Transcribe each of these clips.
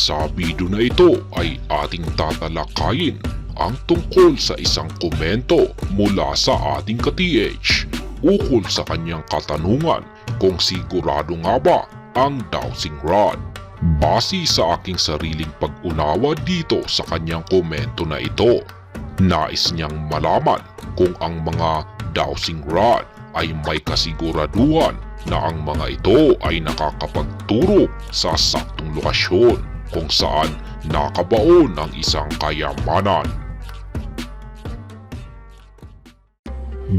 Sa video na ito ay ating tatalakayin ang tungkol sa isang komento mula sa ating ka-TH ukol sa kanyang katanungan kung sigurado nga ba ang dowsing rod. Base sa aking sariling pag-unawa dito sa kanyang komento na ito, nais niyang malaman kung ang mga dowsing rod ay may kasiguraduhan na ang mga ito ay nakakapagturo sa saktong lokasyon kung saan nakabaon ang isang kayamanan.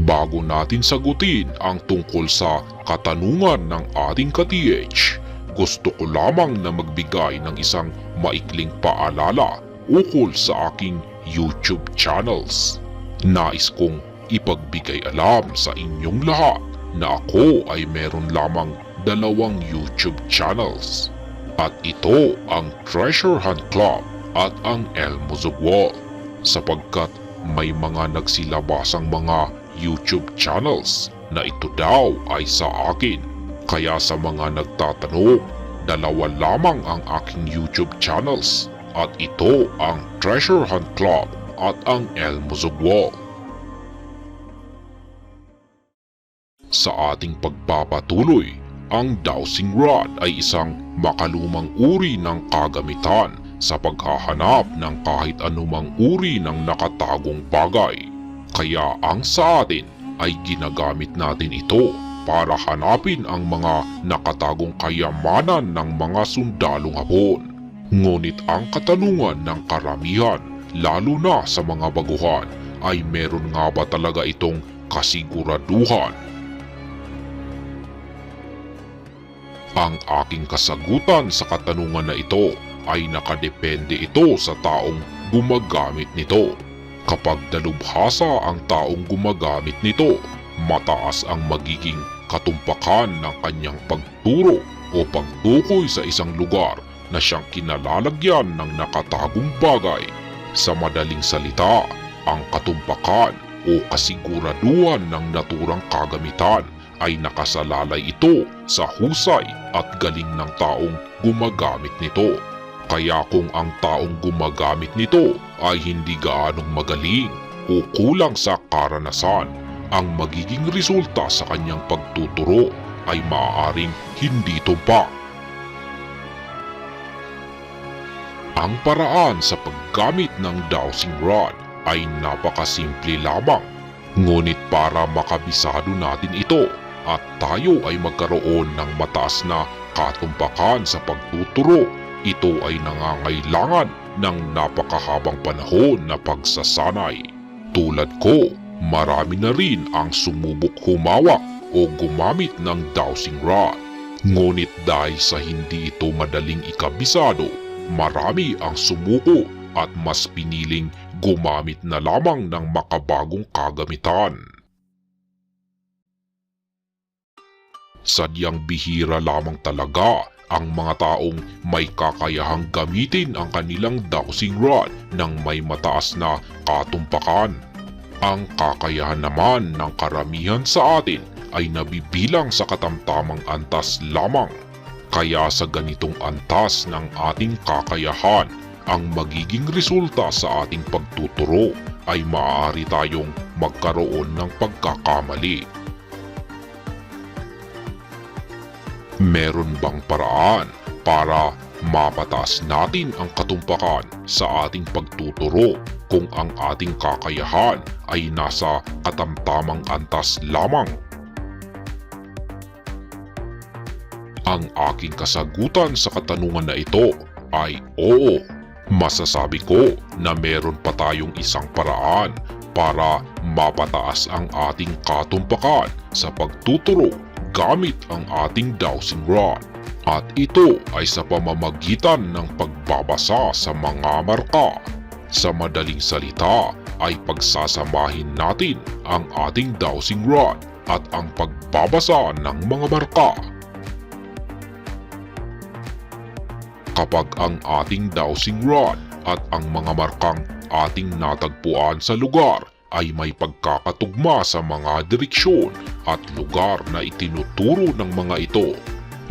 Bago natin sagutin ang tungkol sa katanungan ng ating ka-TH, gusto ko lamang na magbigay ng isang maikling paalala ukol sa aking YouTube channels. Nais kong ipagbigay alam sa inyong lahat na ako ay meron lamang dalawang YouTube channels. At ito ang Treasure Hunt Club at ang El Muzugwal sapagkat may mga nagsilabasang mga YouTube channels na ito daw ay sa akin. Kaya sa mga nagtatanong, dalawa lamang ang aking YouTube channels at ito ang Treasure Hunt Club at ang El Muzugwal. Sa ating pagpapatuloy, ang dowsing rod ay isang makalumang uri ng kagamitan sa paghahanap ng kahit anumang uri ng nakatagong bagay. Kaya ang sa atin ay ginagamit natin ito para hanapin ang mga nakatagong kayamanan ng mga sundalong hapon. Ngunit ang katanungan ng karamihan, lalo na sa mga baguhan, ay meron nga ba talaga itong kasiguraduhan Ang aking kasagutan sa katanungan na ito ay nakadepende ito sa taong gumagamit nito. Kapag dalubhasa ang taong gumagamit nito, mataas ang magiging katumpakan ng kanyang pagturo o pagtukoy sa isang lugar na siyang kinalalagyan ng nakatagong bagay. Sa madaling salita, ang katumpakan o kasiguraduhan ng naturang kagamitan ay nakasalalay ito sa husay at galing ng taong gumagamit nito. Kaya kung ang taong gumagamit nito ay hindi gaanong magaling o kulang sa karanasan, ang magiging resulta sa kanyang pagtuturo ay maaaring hindi tumpak. Ang paraan sa paggamit ng dowsing rod ay napakasimple lamang. Ngunit para makabisado natin ito at tayo ay magkaroon ng mataas na katumpakan sa pagtuturo, ito ay nangangailangan ng napakahabang panahon na pagsasanay. Tulad ko, marami na rin ang sumubok humawak o gumamit ng dowsing rod. Ngunit dahil sa hindi ito madaling ikabisado, marami ang sumuko at mas piniling gumamit na lamang ng makabagong kagamitan. Sadyang bihira lamang talaga ang mga taong may kakayahang gamitin ang kanilang dowsing rod ng may mataas na katumpakan. Ang kakayahan naman ng karamihan sa atin ay nabibilang sa katamtamang antas lamang. Kaya sa ganitong antas ng ating kakayahan, ang magiging resulta sa ating pagtuturo ay maaari tayong magkaroon ng pagkakamali. Meron bang paraan para mapataas natin ang katumpakan sa ating pagtuturo kung ang ating kakayahan ay nasa katamtamang antas lamang? Ang aking kasagutan sa katanungan na ito ay oo. Masasabi ko na meron pa tayong isang paraan para mapataas ang ating katumpakan sa pagtuturo gamit ang ating dowsing rod. At ito ay sa pamamagitan ng pagbabasa sa mga marka. Sa madaling salita ay pagsasamahin natin ang ating dowsing rod at ang pagbabasa ng mga marka. Kapag ang ating dowsing rod at ang mga markang ating natagpuan sa lugar ay may pagkakatugma sa mga direksyon at lugar na itinuturo ng mga ito.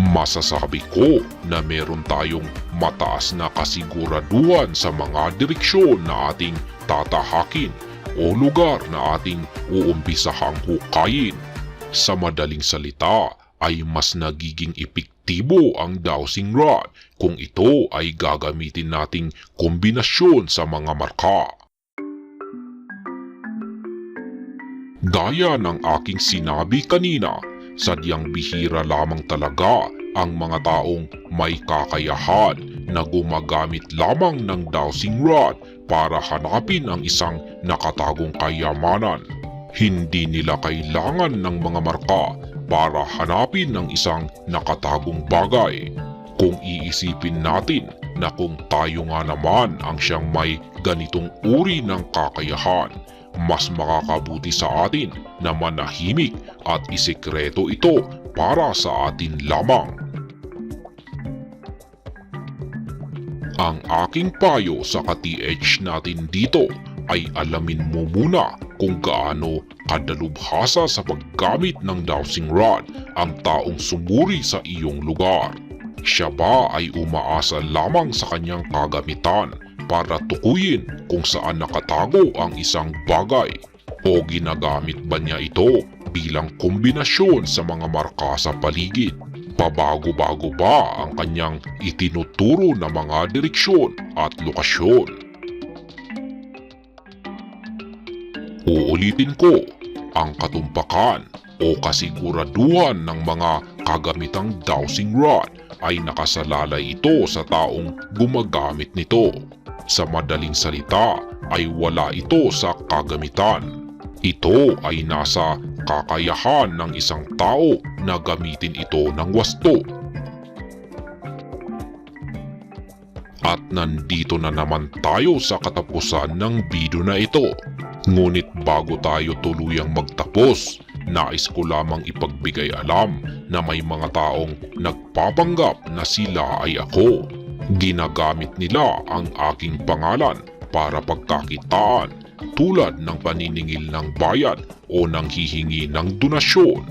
Masasabi ko na meron tayong mataas na kasiguraduhan sa mga direksyon na ating tatahakin o lugar na ating uumpisahang hukayin. Sa madaling salita ay mas nagiging epektibo ang dowsing rod kung ito ay gagamitin nating kombinasyon sa mga marka. Gaya ng aking sinabi kanina, sadyang bihira lamang talaga ang mga taong may kakayahan na gumagamit lamang ng dowsing rod para hanapin ang isang nakatagong kayamanan. Hindi nila kailangan ng mga marka para hanapin ang isang nakatagong bagay. Kung iisipin natin na kung tayo nga naman ang siyang may ganitong uri ng kakayahan, mas makakabuti sa atin na manahimik at isekreto ito para sa atin lamang. Ang aking payo sa ka-TH natin dito ay alamin mo muna kung gaano kadalubhasa sa paggamit ng dowsing rod ang taong sumuri sa iyong lugar. Siya ba ay umaasa lamang sa kanyang kagamitan para tukuyin kung saan nakatago ang isang bagay o ginagamit ba niya ito bilang kombinasyon sa mga marka sa paligid? Pabago-bago ba ang kanyang itinuturo na mga direksyon at lokasyon? Uulitin ko, ang katumpakan o kasiguraduhan ng mga kagamitang dowsing rod ay nakasalalay ito sa taong gumagamit nito. Sa madaling salita ay wala ito sa kagamitan. Ito ay nasa kakayahan ng isang tao na gamitin ito ng wasto. At nandito na naman tayo sa katapusan ng video na ito. Ngunit bago tayo tuluyang magtapos, nais ko lamang ipagbigay alam na may mga taong nagpapanggap na sila ay ako. Ginagamit nila ang aking pangalan para pagkakitaan tulad ng paniningil ng bayad o nang hihingi ng donasyon.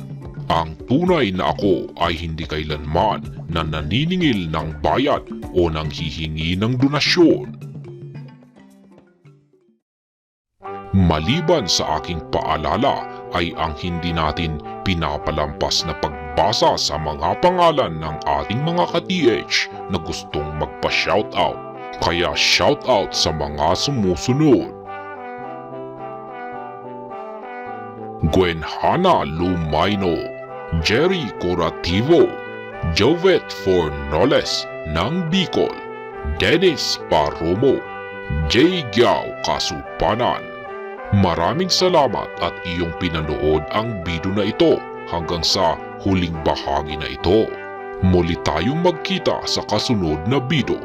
Ang tunay na ako ay hindi kailanman na naniningil ng bayad o nang hihingi ng donasyon. Maliban sa aking paalala ay ang hindi natin pinapalampas na pagbasa sa mga pangalan ng ating mga ka-TH na gustong magpa-shoutout. Kaya shoutout sa mga sumusunod. Gwen Hana Lumaino, Jerry Corativo, Jovet Fornoles ng Bicol, Dennis Paromo, J. Giao Kasupanan. Maraming salamat at iyong pinanood ang video na ito hanggang sa huling bahagi na ito. Muli tayong magkita sa kasunod na video.